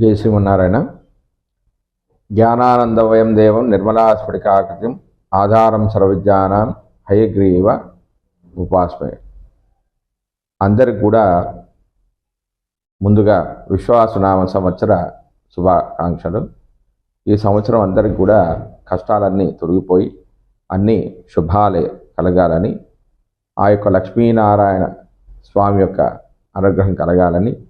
జై శ్రీమన్నారాయణ. జ్ఞానానందవయం దేవం నిర్మలాస్ఫటికాకృతిం ఆధారం సర్వజ్ఞానం హయగ్రీవ ఉపాస్మయ అందరికి కూడా ముందుగా విశ్వాసనామ సంవత్సర శుభాకాంక్షలు. ఈ సంవత్సరం అందరికి కూడా కష్టాలన్నీ తొలగిపోయి అన్నీ శుభాలే కలగాలని ఆ యొక్క లక్ష్మీనారాయణ స్వామి యొక్క అనుగ్రహం కలగాలని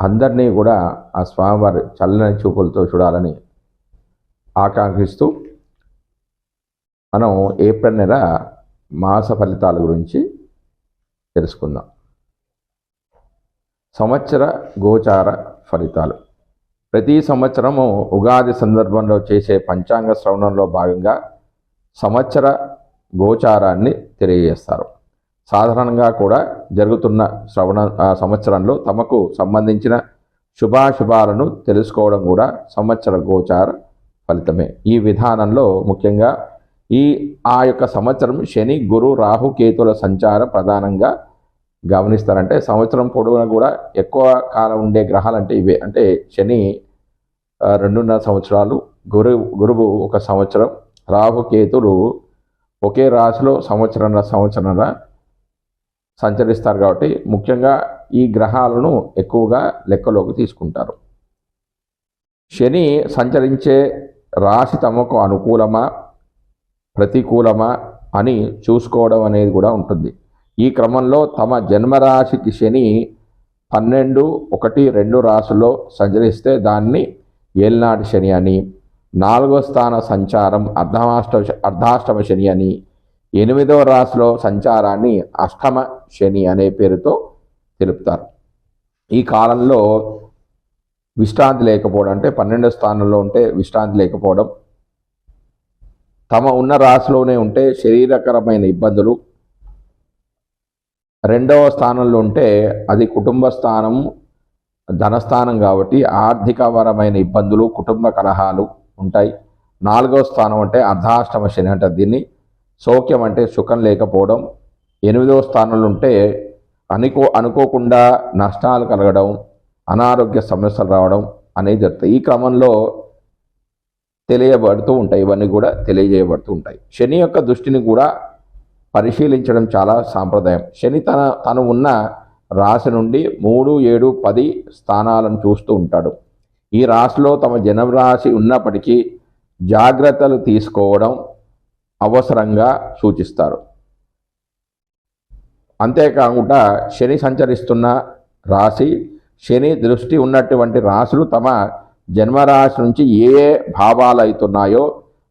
అందరినీ కూడా ఆ స్వామివారి చల్లని చూపులతో చూడాలని ఆకాంక్షిస్తూ మనం ఏప్రిల్ నెల మాస ఫలితాల గురించి తెలుసుకుందాం. సంవత్సర గోచార ఫలితాలు. ప్రతి సంవత్సరము ఉగాది సందర్భంలో చేసే పంచాంగ శ్రవణంలో భాగంగా సంవత్సర గోచారాన్ని తెలియజేస్తారు. సాధారణంగా కూడా జరుగుతున్న శ్రవణ సంవత్సరంలో తమకు సంబంధించిన శుభాశుభాలను తెలుసుకోవడం కూడా సంవత్సర గోచార ఫలితమే. ఈ విధానంలో ముఖ్యంగా ఈ ఆ యొక్క సంవత్సరం శని గురు రాహు కేతుల సంచార ప్రధానంగా గమనిస్తారంటే సంవత్సరం పొడవునా కూడా ఎక్కువ కాలం ఉండే గ్రహాలు అంటే ఇవే. అంటే శని రెండున్నర సంవత్సరాలు గురు గురువు ఒక సంవత్సరం రాహు కేతులు ఒకే రాశిలో సంవత్సరంన్నర సంవత్సరంన్నర సంచరిస్తారు కాబట్టి ముఖ్యంగా ఈ గ్రహాలను ఎక్కువగా లెక్కలోకి తీసుకుంటారు. శని సంచరించే రాశి తమకు అనుకూలమా? ప్రతికూలమా? అని చూసుకోవడం అనేది కూడా ఉంటుంది. ఈ క్రమంలో తమ జన్మరాశికి శని పన్నెండు ఒకటి రెండు రాశుల్లో సంచరిస్తే దాన్ని ఏలినాటి శని అని నాలుగో స్థాన సంచారం అర్ధమాష్ట అర్ధాష్టమ శని అని ఎనిమిదవ రాశిలో సంచారాన్ని అష్టమ శని అనే పేరుతో తెలుపుతారు. ఈ కాలంలో విశ్రాంతి లేకపోవడం అంటే పన్నెండో స్థానంలో ఉంటే విశ్రాంతి లేకపోవడం తమ ఉన్న రాశిలోనే ఉంటే శరీరకరమైన ఇబ్బందులు రెండవ స్థానంలో ఉంటే అది కుటుంబ స్థానం ధనస్థానం కాబట్టి ఆర్థికపరమైన ఇబ్బందులు కుటుంబ కలహాలు ఉంటాయి. నాలుగవ స్థానం అంటే అర్ధాష్టమ శని అంటే దీన్ని. సౌఖ్యం అంటే సుఖం లేకపోవడం ఎనిమిదవ స్థానంలో ఉంటే అనుకో అనుకోకుండా నష్టాలు కలగడం అనారోగ్య సమస్యలు రావడం అనేది జరుగుతాయి. ఈ క్రమంలో తెలియబడుతూ ఉంటాయి. ఇవన్నీ కూడా తెలియజేయబడుతూ ఉంటాయి. శని యొక్క దృష్టిని కూడా పరిశీలించడం చాలా సాంప్రదాయం. శని తన తను ఉన్న రాశి నుండి మూడు ఏడు పది స్థానాలను చూస్తూ ఉంటాడు. ఈ రాశిలో తమ జనం రాశి ఉన్నప్పటికీ జాగ్రత్తలు తీసుకోవడం అవసరంగా సూచిస్తారు. అంతేకాకుండా శని సంచరిస్తున్న రాశి శని దృష్టి ఉన్నటువంటి రాశులు తమ జన్మరాశి నుంచి ఏ ఏ భావాలు అవుతున్నాయో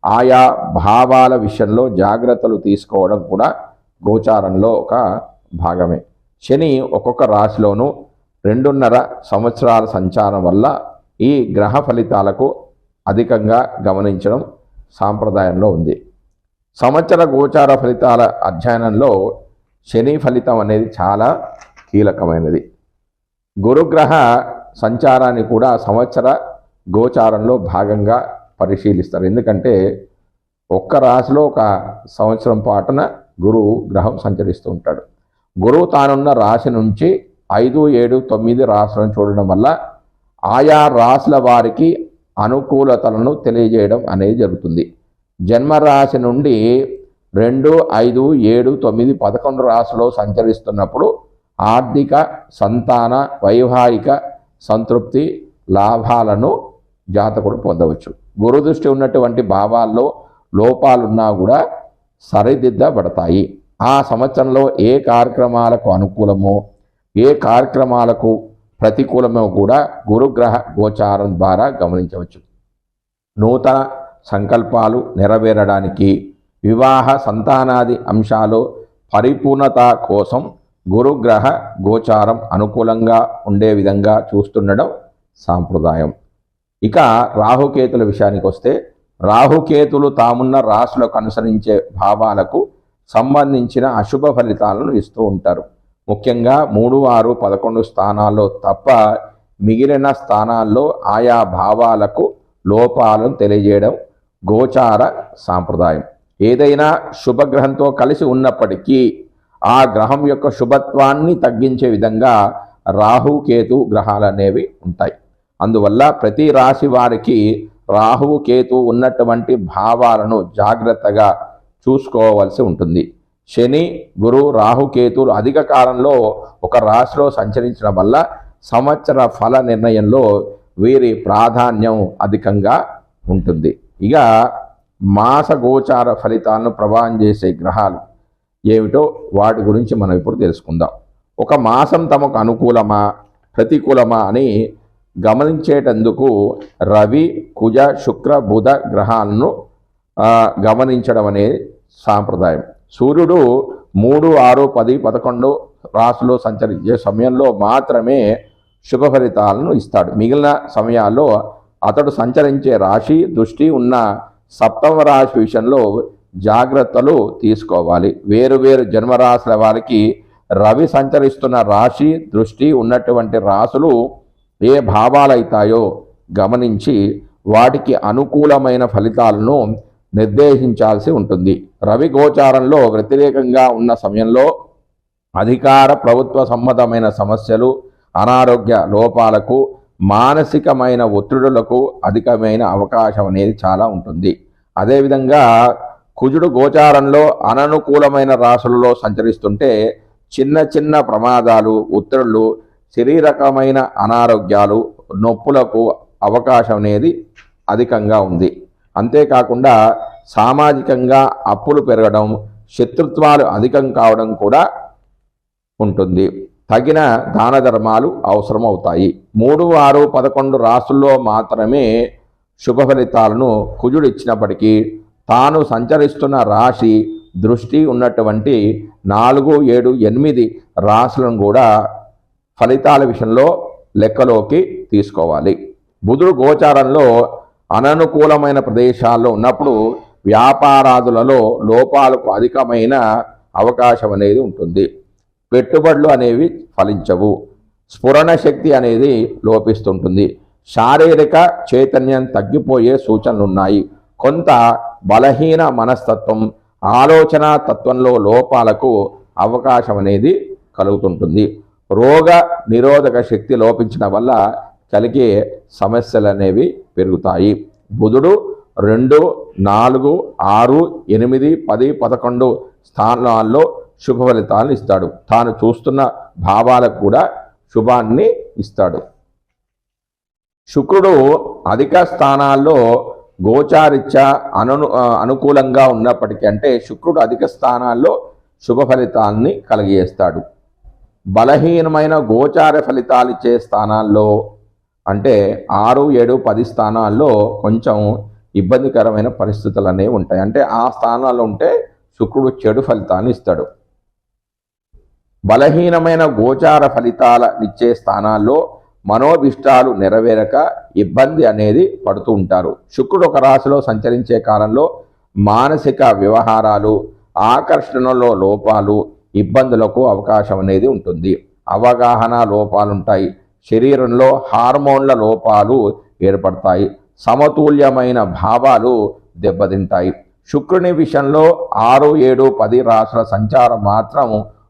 ఆయా భావాల విషయంలో జాగ్రత్తలు తీసుకోవడం కూడా గోచారంలో ఒక భాగమే. శని ఒక్కొక్క రాశిలోనూ రెండున్నర సంవత్సరాల సంచారం వల్ల ఈ గ్రహ ఫలితాలకు అధికంగా గమనించడం సాంప్రదాయంలో ఉంది. సంవత్సర గోచార ఫలితాల అధ్యయనంలో శని ఫలితం అనేది చాలా కీలకమైనది. గురుగ్రహ సంచారాన్ని కూడా సంవత్సర గోచారంలో భాగంగా పరిశీలిస్తారు. ఎందుకంటే ఒక్క రాశిలో ఒక సంవత్సరం పాటున గురువు గ్రహం సంచరిస్తూ ఉంటాడు. గురువు తానున్న రాశి నుంచి ఐదు ఏడు తొమ్మిది రాశులను చూడడం వల్ల ఆయా రాశుల వారికి అనుకూలతలను తెలియజేయడం అనేది జరుగుతుంది. జన్మరాశి నుండి రెండు ఐదు ఏడు తొమ్మిది పదకొండు రాశిలో సంచరిస్తున్నప్పుడు ఆర్థిక సంతాన వైవాహిక సంతృప్తి లాభాలను జాతకుడు పొందవచ్చు. గురుదృష్టి ఉన్నటువంటి భావాల్లో లోపాలున్నా కూడా సరిదిద్దబడతాయి. ఆ సంవత్సరంలో ఏ కార్యక్రమాలకు అనుకూలమో ఏ కార్యక్రమాలకు ప్రతికూలమో కూడా గురుగ్రహ గోచారం ద్వారా గమనించవచ్చు. నూతన సంకల్పాలు నెరవేరడానికి వివాహ సంతానాది అంశాలు పరిపూర్ణత కోసం గురుగ్రహ గోచారం అనుకూలంగా ఉండే విధంగా చూస్తుండడం సాంప్రదాయం. ఇక రాహుకేతుల విషయానికి వస్తే రాహుకేతులు తామున్న రాశులకు అనుసరించే భావాలకు సంబంధించిన అశుభ ఫలితాలను ఇస్తూ ఉంటారు. ముఖ్యంగా మూడు ఆరు పదకొండు స్థానాల్లో తప్ప మిగిలిన స్థానాల్లో ఆయా భావాలకు లోపాలను తెలియజేయడం గోచార సాంప్రదాయం. ఏదైనా శుభగ్రహంతో కలిసి ఉన్నప్పటికీ ఆ గ్రహం యొక్క శుభత్వాన్ని తగ్గించే విధంగా రాహు కేతు గ్రహాలు అనేవి ఉంటాయి. అందువల్ల ప్రతి రాశి వారికి రాహువు కేతు ఉన్నటువంటి భావాలను జాగ్రత్తగా చూసుకోవాల్సి ఉంటుంది. శని గురు రాహుకేతులు అధిక కాలంలో ఒక రాశిలో సంచరించడం వల్ల సంవత్సర ఫల నిర్ణయంలో వీరి ప్రాధాన్యం అధికంగా ఉంటుంది. ఇక మాస గోచార ఫలితాలను ప్రభావం చేసే గ్రహాలు ఏమిటో వాటి గురించి మనం ఇప్పుడు తెలుసుకుందాం. ఒక మాసం తమకు అనుకూలమా ప్రతికూలమా అని గమనించేటందుకు రవి కుజ శుక్ర బుధ గ్రహాలను గమనించడం అనేది సాంప్రదాయం. సూర్యుడు మూడు ఆరు పది పదకొండు రాశులు సంచరించే సమయంలో మాత్రమే శుభ ఫలితాలను ఇస్తాడు. మిగిలిన సమయాల్లో అతడు సంచరించే రాశి దృష్టి ఉన్న సప్తమ రాశి విషయంలో జాగ్రత్తలు తీసుకోవాలి. వేరు వేరు జన్మరాశుల వారికి రవి సంచరిస్తున్న రాశి దృష్టి ఉన్నటువంటి రాశులు ఏ భావాలైతాయో గమనించి వాటికి అనుకూలమైన ఫలితాలను నిర్దేశించాల్సి ఉంటుంది. రవి గోచారంలో వ్యతిరేకంగా ఉన్న సమయంలో అధికార ప్రభుత్వ సంబంధమైన సమస్యలు అనారోగ్య లోపాలకు మానసికమైన ఒత్తిడులకు అధికమైన అవకాశం అనేది చాలా ఉంటుంది. అదేవిధంగా కుజుడు గోచారంలో అననుకూలమైన రాసులలో సంచరిస్తుంటే చిన్న చిన్న ప్రమాదాలు ఒత్తిడులు శరీరకమైన అనారోగ్యాలు నొప్పులకు అవకాశం అనేది అధికంగా ఉంది. అంతేకాకుండా సామాజికంగా అప్పులు పెరగడం శత్రుత్వాలు అధికం కావడం కూడా ఉంటుంది. తగిన దాన ధర్మాలు అవసరమవుతాయి. మూడు ఆరు పదకొండు రాసుల్లో మాత్రమే శుభ ఫలితాలను కుజుడు ఇచ్చినప్పటికీ తాను సంచరిస్తున్న రాశి దృష్టి ఉన్నటువంటి నాలుగు ఏడు ఎనిమిది రాశులను కూడా ఫలితాల విషయంలో లెక్కలోకి తీసుకోవాలి. బుధుడు గోచారంలో అననుకూలమైన ప్రదేశాల్లో ఉన్నప్పుడు వ్యాపారాదులలో లోపాలకు అధికమైన అవకాశం అనేది ఉంటుంది. పెట్టుబడులు అనేవి ఫలించవు. స్ఫురణ శక్తి అనేది లోపిస్తుంటుంది. శారీరక చైతన్యం తగ్గిపోయే సూచనలు ఉన్నాయి కొంత బలహీన మనస్తత్వం ఆలోచన తత్వంలో లోపాలకు అవకాశం అనేది కలుగుతుంటుంది. రోగ నిరోధక శక్తి లోపించడం వల్ల కలిగే సమస్యలు అనేవి పెరుగుతాయి. బుధుడు రెండు నాలుగు ఆరు ఎనిమిది పది పదకొండు స్థానాల్లో శుభ ఫలితాలను ఇస్తాడు. తాను చూస్తున్న భావాలకు కూడా శుభాన్ని ఇస్తాడు. శుక్రుడు అధిక స్థానాల్లో గోచారిత్య అను అనుకూలంగా ఉన్నప్పటికీ అంటే శుక్రుడు అధిక స్థానాల్లో శుభ ఫలితాన్ని కలిగజేస్తాడు. బలహీనమైన గోచార ఫలితాలు ఇచ్చే స్థానాల్లో అంటే ఆరు ఏడు పది స్థానాల్లో కొంచెం ఇబ్బందికరమైన పరిస్థితులు అనేవి ఉంటాయి. అంటే ఆ స్థానాల్లో ఉంటే శుక్రుడు చెడు ఫలితాన్ని ఇస్తాడు. బలహీనమైన గోచార ఫలితాల ఇచ్చే స్థానాల్లో మనోభిష్టాలు నెరవేరక ఇబ్బంది అనేది పడుతూ ఉంటారు. శుక్రుడు ఒక రాశిలో సంచరించే కాలంలో మానసిక వ్యవహారాలు ఆకర్షణలో లోపాలు ఇబ్బందులకు అవకాశం అనేది ఉంటుంది. అవగాహన లోపాలుంటాయి. శరీరంలో హార్మోన్ల లోపాలు ఏర్పడతాయి. సమతుల్యమైన భావాలు దెబ్బతింటాయి. శుక్రుని విషయంలో ఆరు ఏడు పది రాసుల సంచారం మాత్రం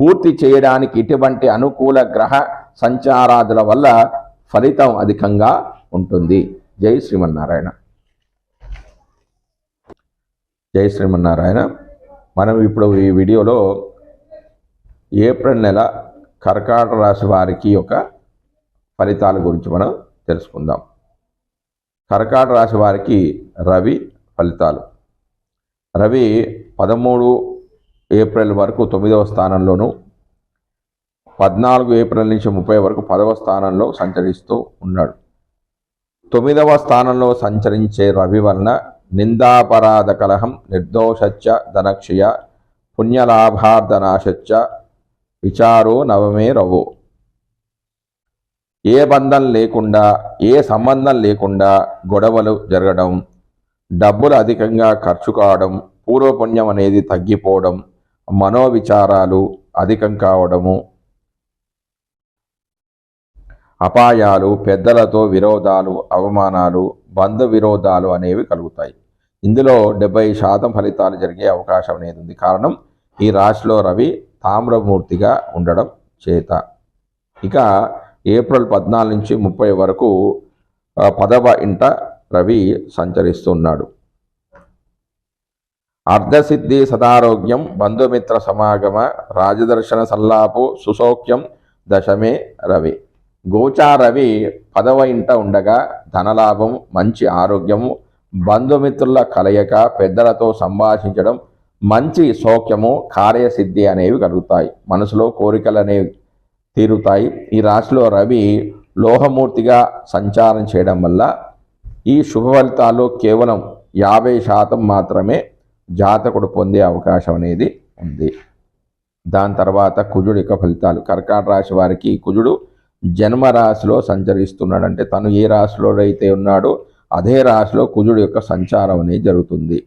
పూర్తి చేయడానికి ఇటువంటి అనుకూల గ్రహ సంచారాదుల వల్ల ఫలితం అధికంగా ఉంటుంది. జై శ్రీమన్నారాయణ. జై శ్రీమన్నారాయణ. మనం ఇప్పుడు ఈ వీడియోలో ఏప్రిల్ నెల కర్కాటక రాశి వారికి యొక్క ఫలితాల గురించి మనం తెలుసుకుందాం. కర్కాటక రాశి వారికి రవి ఫలితాలు. రవి పదమూడు ఏప్రిల్ వరకు తొమ్మిదవ స్థానంలోను పద్నాలుగు ఏప్రిల్ నుంచి ముప్పై వరకు పదవ స్థానంలో సంచరిస్తూ ఉన్నాడు. తొమ్మిదవ స్థానంలో సంచరించే రవి వలన నిందాపరాధ కలహం నిర్దోషచ్చ ధనక్షయ పుణ్యలాభార్ధనాశచ్చ విచారో నవమే రవో ఏ బంధం లేకుండా ఏ సంబంధం లేకుండా గొడవలు జరగడం డబ్బులు అధికంగా ఖర్చు కావడం పూర్వపుణ్యం అనేది తగ్గిపోవడం మనోవిచారాలు అధికం కావడము అపాయాలు పెద్దలతో విరోధాలు అవమానాలు బంధు విరోధాలు అనేవి కలుగుతాయి. ఇందులో డెబ్బై శాతం ఫలితాలు జరిగే అవకాశం అనేది ఉంది. కారణం ఈ రాశిలో రవి తామ్రమూర్తిగా ఉండడం చేత. ఇక ఏప్రిల్ పద్నాలుగు నుంచి ముప్పై వరకు పదవ ఇంట రవి సంచరిస్తున్నాడు అర్ధసిద్ధి సదారోగ్యం బంధుమిత్ర సమాగమ రాజదర్శన సల్లాపు సుసౌఖ్యం దశమే రవి. గోచారవి పదవ ఇంట ఉండగా ధనలాభం మంచి ఆరోగ్యము బంధుమిత్రుల కలయిక పెద్దలతో సంభాషించడం మంచి సౌఖ్యము కార్యసిద్ధి అనేవి కలుగుతాయి. మనసులో కోరికలు అనేవి తీరుతాయి. ఈ రాశిలో రవి లోహమూర్తిగా సంచారం చేయడం వల్ల ఈ శుభ ఫలితాలు కేవలం యాభై శాతం మాత్రమే జాతకుడు పొందే అవకాశం అనేది ఉంది. దాని తర్వాత కుజుడు యొక్క ఫలితాలు. కర్కాట రాశి వారికి కుజుడు జన్మ రాశిలో సంచరిస్తున్నాడంటే తను ఏ రాశిలో అయితే ఉన్నాడో అదే రాశిలో కుజుడు యొక్క సంచారం అనేది జరుగుతుంది.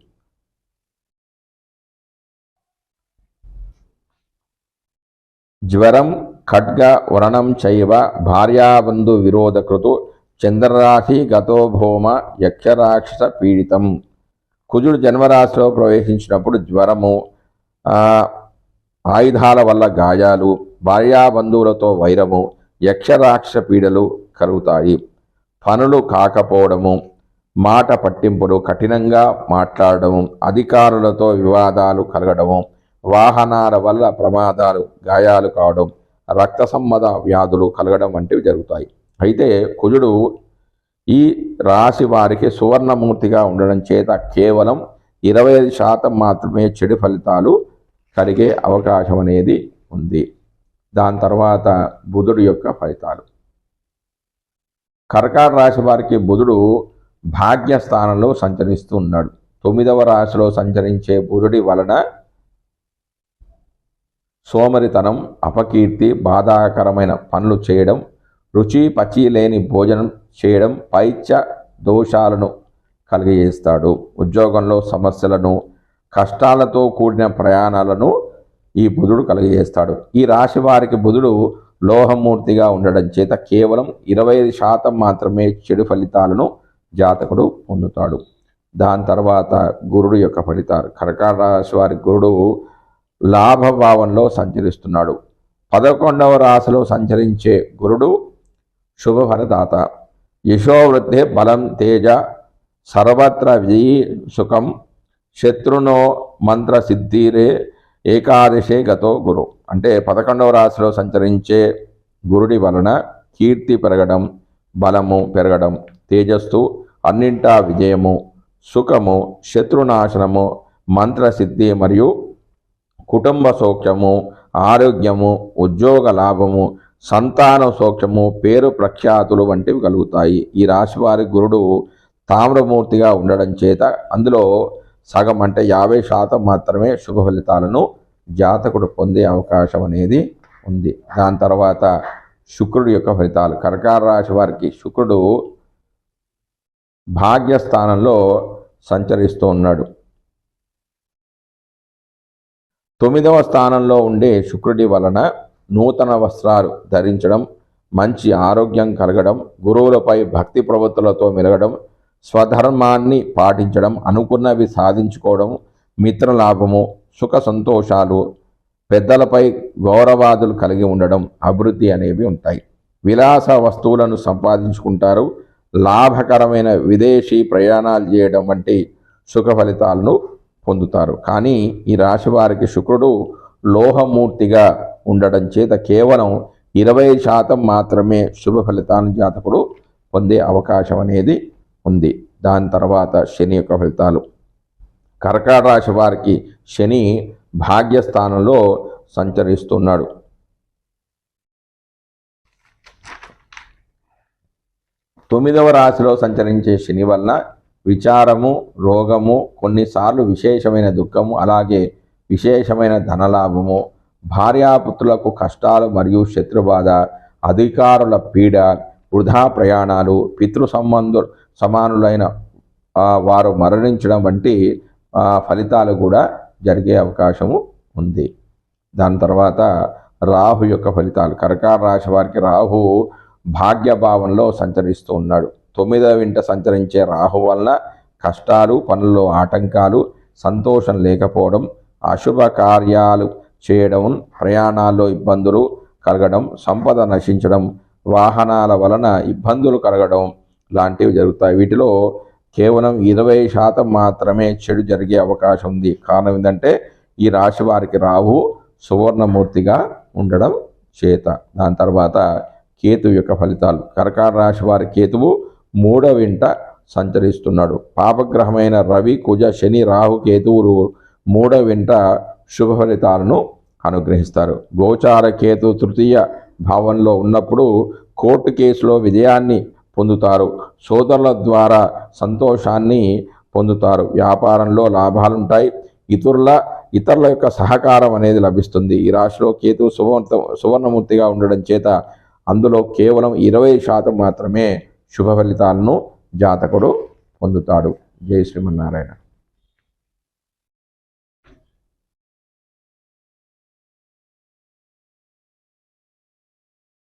జ్వరం ఖడ్గ వరణం చైవ భార్యాబంధు విరోధకృతు చంద్రరాశి గతో భౌమ యక్షరాక్షస పీడితం. కుజుడు జన్మరాశిలో ప్రవేశించినప్పుడు జ్వరము ఆయుధాల వల్ల గాయాలు భార్యాబంధువులతో వైరము యక్షరాక్ష పీడలు కలుగుతాయి. పనులు కాకపోవడము మాట పట్టింపులు కఠినంగా మాట్లాడడము అధికారులతో వివాదాలు కలగడము వాహనాల వల్ల ప్రమాదాలు గాయాలు కావడం రక్త సంబంధ వ్యాధులు కలగడం వంటివి జరుగుతాయి. అయితే కుజుడు ఈ రాశి వారికి సువర్ణమూర్తిగా ఉండడం చేత కేవలం ఇరవై ఐదు శాతం మాత్రమే చెడు ఫలితాలు కలిగే అవకాశం అనేది ఉంది. దాని తర్వాత బుధుడు యొక్క ఫలితాలు. కర్కాట రాశి వారికి బుధుడు భాగ్యస్థానంలో సంచరిస్తూ ఉన్నాడు. తొమ్మిదవ రాశిలో సంచరించే బుధుడి వలన సోమరితనం అపకీర్తి బాధాకరమైన పనులు చేయడం రుచి పచి లేని భోజనం చేయడం పైత్య దోషాలను కలిగజేస్తాడు. ఉద్యోగంలో సమస్యలను కష్టాలతో కూడిన ప్రయాణాలను ఈ బుధుడు కలిగజేస్తాడు. ఈ రాశి వారికి బుధుడు లోహమూర్తిగా ఉండడం చేత కేవలం ఇరవై ఐదు శాతం మాత్రమే చెడు ఫలితాలను జాతకుడు పొందుతాడు. దాని తర్వాత గురుడు యొక్క ఫలితాలు. కర్కాట రాశి వారి గురుడు లాభభావంలో సంచరిస్తున్నాడు. పదకొండవ రాశిలో సంచరించే గురుడు శుభఫలదాత యశోవృద్ధే బలం తేజ సర్వత్ర విజయీ సుఖం శత్రునో మంత్ర సిద్ధిరే ఏకాదశే గతో గురు. అంటే పదకొండవ రాశిలో సంచరించే గురుడి వలన కీర్తి పెరగడం బలము పెరగడం తేజస్సు అన్నింటా విజయము సుఖము శత్రునాశనము మంత్రసిద్ధి మరియు కుటుంబ సౌఖ్యము ఆరోగ్యము ఉద్యోగ లాభము సంతాన సూక్ష్మము పేరు ప్రఖ్యాతులు వంటివి కలుగుతాయి. ఈ రాశి వారి గురుడు తామ్రమూర్తిగా ఉండడం చేత అందులో సగం అంటే యాభై శాతం మాత్రమే శుభ ఫలితాలను జాతకుడు పొందే అవకాశం అనేది ఉంది. దాని తర్వాత శుక్రుడి యొక్క ఫలితాలు. కర్కార రాశి వారికి శుక్రుడు భాగ్యస్థానంలో సంచరిస్తూ ఉన్నాడు. తొమ్మిదవ స్థానంలో ఉండే శుక్రుడి వలన నూతన వస్త్రాలు ధరించడం మంచి ఆరోగ్యం కలగడం గురువులపై భక్తి ప్రవృత్తులతో మెలగడం స్వధర్మాన్ని పాటించడం అనుకున్నవి సాధించుకోవడం మిత్రలాభము సుఖ సంతోషాలు పెద్దలపై గౌరవాదులు కలిగి ఉండడం అభివృద్ధి అనేవి ఉంటాయి. విలాస వస్తువులను సంపాదించుకుంటారు. లాభకరమైన విదేశీ ప్రయాణాలు చేయడం వంటి సుఖ ఫలితాలను పొందుతారు. కానీ ఈ రాశి వారికి శుక్రుడు లోహమూర్తిగా ఉండడం చేత కేవలం ఇరవై శాతం మాత్రమే శుభ ఫలితాలను జాతకుడు పొందే అవకాశం అనేది ఉంది. దాని తర్వాత శని యొక్క ఫలితాలు. కర్కాట రాశి వారికి శని భాగ్యస్థానంలో సంచరిస్తున్నాడు. తొమ్మిదవ రాశిలో సంచరించే శని వలన విచారము రోగము కొన్నిసార్లు విశేషమైన దుఃఖము అలాగే విశేషమైన ధనలాభము భార్యాపుత్రులకు కష్టాలు మరియు శత్రుబాధ అధికారుల పీడ వృధా ప్రయాణాలు పితృ సంబంధు సమానులైన వారు మరణించడం వంటి ఫలితాలు కూడా జరిగే అవకాశము ఉంది. దాని తర్వాత రాహు యొక్క ఫలితాలు. కరకార రాశి వారికి రాహు భాగ్యభావంలో సంచరిస్తూ ఉన్నాడు. తొమ్మిదవ ఇంట సంచరించే రాహు వల్ల కష్టాలు పనుల్లో ఆటంకాలు సంతోషం లేకపోవడం అశుభ కార్యాలు చేయడం ప్రయాణాల్లో ఇబ్బందులు కలగడం సంపద నశించడం వాహనాల వలన ఇబ్బందులు కలగడం లాంటివి జరుగుతాయి. వీటిలో కేవలం ఇరవై శాతం మాత్రమే చెడు జరిగే అవకాశం ఉంది. కారణం ఏంటంటే ఈ రాశి వారికి రాహు సువర్ణమూర్తిగా ఉండడం చేత. దాని తర్వాత కేతు యొక్క ఫలితాలు. కరకార రాశి వారి కేతువు మూడవ ఇంట సంచరిస్తున్నాడు. పాపగ్రహమైన రవి కుజ శని రాహు కేతువులు మూడవ ఇంట శుభ ఫలితాలను అనుగ్రహిస్తారు. గోచార కేతు తృతీయ భావంలో ఉన్నప్పుడు కోర్టు కేసులో విజయాన్ని పొందుతారు. సోదరుల ద్వారా సంతోషాన్ని పొందుతారు. వ్యాపారంలో లాభాలుంటాయి. ఇతరుల ఇతరుల యొక్క సహకారం అనేది లభిస్తుంది. ఈ రాశిలో కేతు సువర్ణ సువర్ణమూర్తిగా ఉండడం చేత అందులో కేవలం ఇరవై శాతం మాత్రమే శుభ ఫలితాలను జాతకుడు పొందుతాడు. జై శ్రీమన్నారాయణ.